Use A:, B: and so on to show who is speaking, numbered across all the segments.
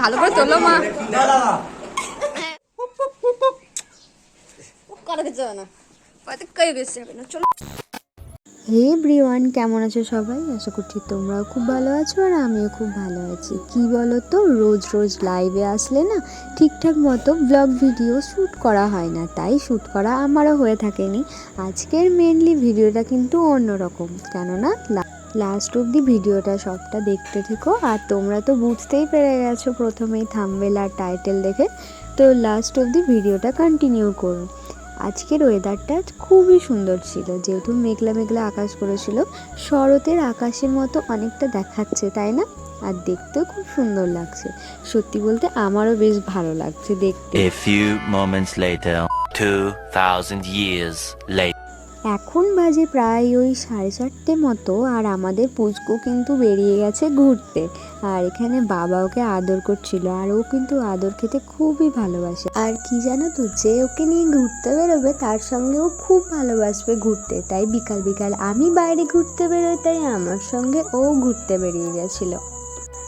A: ভালো করে তোলো মা।
B: হে ব্রিওয়ান কেমন আছো সবাই? আশা করছি তোমরাও খুব ভালো আছো আর আমিও খুব ভালো আছি। কি বলো তো রোজ রোজ লাইভে আসলে না ঠিকঠাক মতো ব্লগ ভিডিও শ্যুট করা হয় না। তাই শ্যুট করা আমারও হয়ে থাকেনি। আজকের মেনলি ভিডিওটা কিন্তু অন্যরকম। কেননা লাস্ট অবধি ভিডিওটা সবটা দেখতে থেকো। আর তোমরা তো বুঝতেই পেরে গেছো প্রথমেই থাম্বেল আর টাইটেল দেখে। তো লাস্ট অবধি ভিডিওটা কন্টিনিউ করো। আজকের ওয়েদারটা খুবই সুন্দর ছিল যেহেতু মেঘলা মেঘলা আকাশ করেছিল। শরতের আকাশের মতো অনেকটা দেখাচ্ছে তাই না? আর দেখতেও খুব সুন্দর লাগছে। সত্যি বলতে আমারও বেশ ভালো লাগছে দেখতে।
C: A few moments later, 2,000 years later.
B: এখন বাজে প্রায় ওই সাড়ে চারটে মতো আর আমাদের পুচকু কিন্তু বেরিয়ে গেছে ঘুরতে। আর এখানে বাবা ওকে আদর করছিল আর ও কিন্তু আদর খেতে খুবই ভালোবাসে। আর কি জানো তো, যে ওকে নিয়ে ঘুরতে বেরোবে তার সঙ্গে ও খুব ভালোবাসবে ঘুরতে। তাই বিকাল বিকাল আমি বাইরে ঘুরতে বেরোই, তাই আমার সঙ্গে ও ঘুরতে বেরিয়ে গেছিল।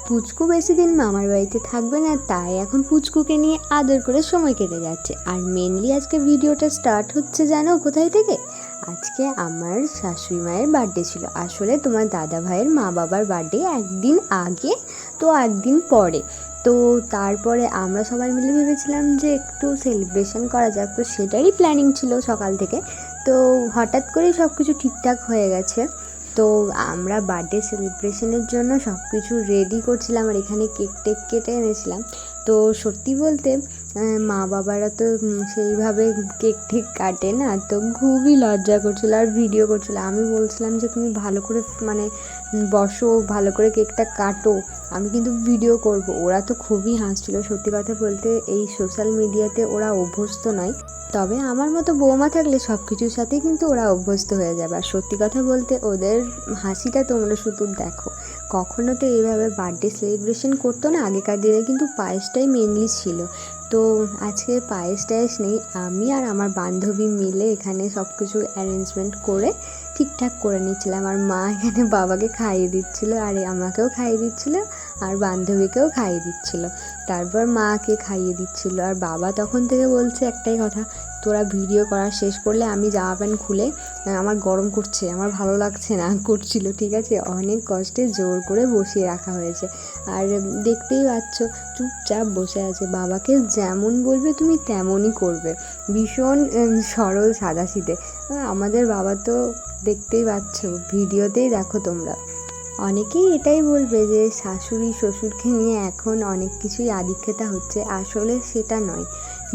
B: পুচকু বেশি দিন মামার বাড়িতে থাকবে না, তাই এখন পুচকুকে নিয়ে আদর করে সময় কেটে যাচ্ছে। আর মেনলি আজকে ভিডিওটা স্টার্ট হচ্ছে জানো কোথায় থেকে? আজকে আমার শাশুড়ি মায়ের বার্থডে ছিল। আসলে তোমার দাদা ভাইয়ের মা বাবার বার্থডে একদিন আগে, তো একদিন পরে। তো তারপরে আমরা সবাই মিলে ভেবেছিলাম যে একটু সেলিব্রেশন করা যাক, তো সেটারই প্ল্যানিং ছিল সকাল থেকে। তো হঠাৎ করেই সব কিছু ঠিকঠাক হয়ে গেছে। তো আমরা বার্থডে সেলিব্রেশনের জন্য সব কিছু রেডি করছিলাম আর এখানে কেক টেক কেটে এনেছিলাম। তো সত্যি বলতে মা বাবারা তো সেইভাবে কেক ঠিক কাটে না। তো খুবই লজ্জা করছিল আর ভিডিও করছিল। আমি বলছিলাম যে, তুমি ভালো করে মানে বসো, ভালো করে কেকটা কাটো। আমি কিন্তু ভিডিও করব। ওরা তো খুবই হাসছিল। সত্যি কথা বলতে, এই সোশ্যাল মিডিয়াতে ওরা অভ্যস্ত নয়। তবে আমার মতো বৌমা থাকলে সব কিছুর সাথেই কিন্তু ওরা অভ্যস্ত হয়ে যাবে। আর সত্যি কথা বলতে ওদের হাসিটা তোমরা শুধু দেখো। কখনো তো এইভাবে বার্থডে সেলিব্রেশন করতো না, আগেকার দিনে কিন্তু পায়েসটাই মেনলি ছিল। তো আজকে পায়েস টায়েস নেই, আমি আর আমার বান্ধবী মিলে এখানে সব কিছু অ্যারেঞ্জমেন্ট করে ঠিকঠাক করে নিচ্ছিলাম। আর মা এখানে বাবাকে খাইয়ে দিচ্ছিল, আর আমাকেও খাইয়ে দিচ্ছিল, আর বান্ধবীকেও খাইয়ে দিচ্ছিল। তারপর মাকে খাইয়ে দিচ্ছিল। আর বাবা তখন থেকে বলছে একটাই কথা তোরা ভিডিও করা শেষ করলে আমি জামা প্যান্ট খুলে আমার গরম করছে আমার ভালো লাগছে না। করছিল ঠিক আছে? অনেক কষ্টে জোর করে বসিয়ে রাখা হয়েছে। আর দেখতেই পাচ্ছ চুপচাপ বসে আছে। বাবাকে যেমন বলবে তুমি তেমনই করবে। ভীষণ সরল সাদাসিধে। আহ, আমাদের বাবা তো দেখতেই পাচ্ছ ভিডিওতেই দেখো তোমরা। অনেকেই এটাই বলবে যে শাশুড়ি শ্বশুরকে নিয়ে এখন অনেক কিছুই আদিক্ষেতা হচ্ছে। আসলে সেটা নয়।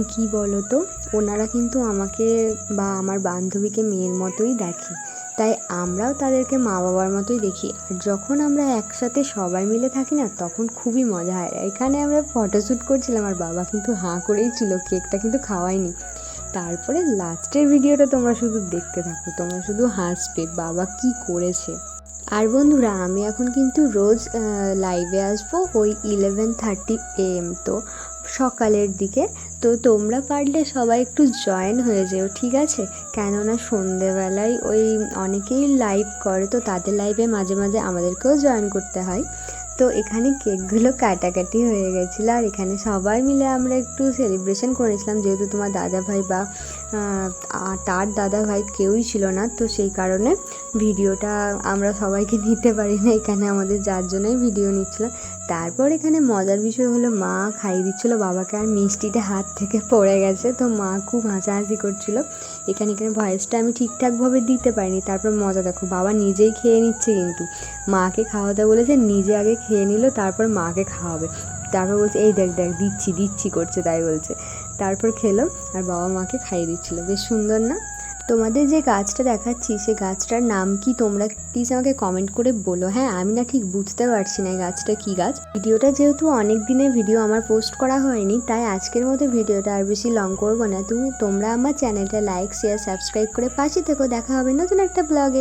B: কি বলো তো ওনারা কিন্তু আমাকে বা আমার বান্ধবীকে মেয়ের মতোই দেখে। তাই আমরাও তাদেরকে মা বাবার মতোই দেখি। আর যখন আমরা একসাথে সবাই মিলে থাকি না, তখন খুবই মজা হয়। এখানে আমরা ফটোশ্যুট করছিলাম আর বাবা কিন্তু হাঁ করেই ছিল, কেকটা কিন্তু খাওয়াইনি তারপরে লাস্টের ভিডিওটা তোমরা শুধু দেখতে থাকো। তোমরা শুধু হাসবে, বাবা কি করেছে? আর বন্ধুরা, আমি এখন কিন্তু রোজ লাইভে আসব ওই ইলেভেন থার্টি এম তো, সকালের দিকে। তো তোমরা পারলে সবাই একটু জয়েন হয়ে যেও, ঠিক আছে? কেননা সন্ধেবেলায় ওই অনেকেই লাইভ করে, তো তাদের লাইভে মাঝে মাঝে আমাদেরকেও জয়েন করতে হয়। তো এখানে কেকগুলো কাটাকাটি হয়ে গেছিল আর এখানে সবাই মিলে আমরা একটু সেলিব্রেশন করেছিলাম। যেহেতু তোমার দাদা ভাই বা তার দাদা ভাই কেউই ছিল না, তো সেই কারণে ভিডিওটা আমরা সবাইকে নিতে পারি না এখানে আমাদের যার জন্যই ভিডিও নিচ্ছিলাম তারপর এখানে মজার বিষয় হলো মা খাইয়ে দিচ্ছিল বাবাকে আর মিষ্টিটা হাত থেকে পড়ে গেছে, তো মা খুব হাসাহাসি করছিল। এখানে এখানে ভয়েসটা আমি ঠিকঠাকভাবে দিতে পারিনি, তারপর মজা দেখো, বাবা নিজেই খেয়ে নিচ্ছে কিন্তু। মাকে খাওয়াতে বলেছে, নিজে আগে খেয়ে নিল, তারপর মাকে খাওয়াবে। তারপর বলছে, এই দেখ দেখ, দিচ্ছি দিচ্ছি করছে, তাই বলছে। তারপর খেলো, আর বাবা মাকে খাইয়ে দিচ্ছিল। বেশ সুন্দর না? তোমাদের যে গাছটা দেখাচ্ছি, সে গাছটার নাম কি তোমরা প্লিজ আমাকে কমেন্ট করে বলো। হ্যাঁ আমি না ঠিক বুঝতে পারছি না এই গাছটা কি গাছ। ভিডিওটা যেহেতু অনেক দিনের ভিডিও আমার পোস্ট করা হয়নি, তাই আজকের মতো ভিডিওটা আর বেশি লং করব না। তুমি, তোমরা আমার চ্যানেলটা লাইক শেয়ার সাবস্ক্রাইব করে পাশে থেকো। দেখা হবে নতুন একটা ব্লগে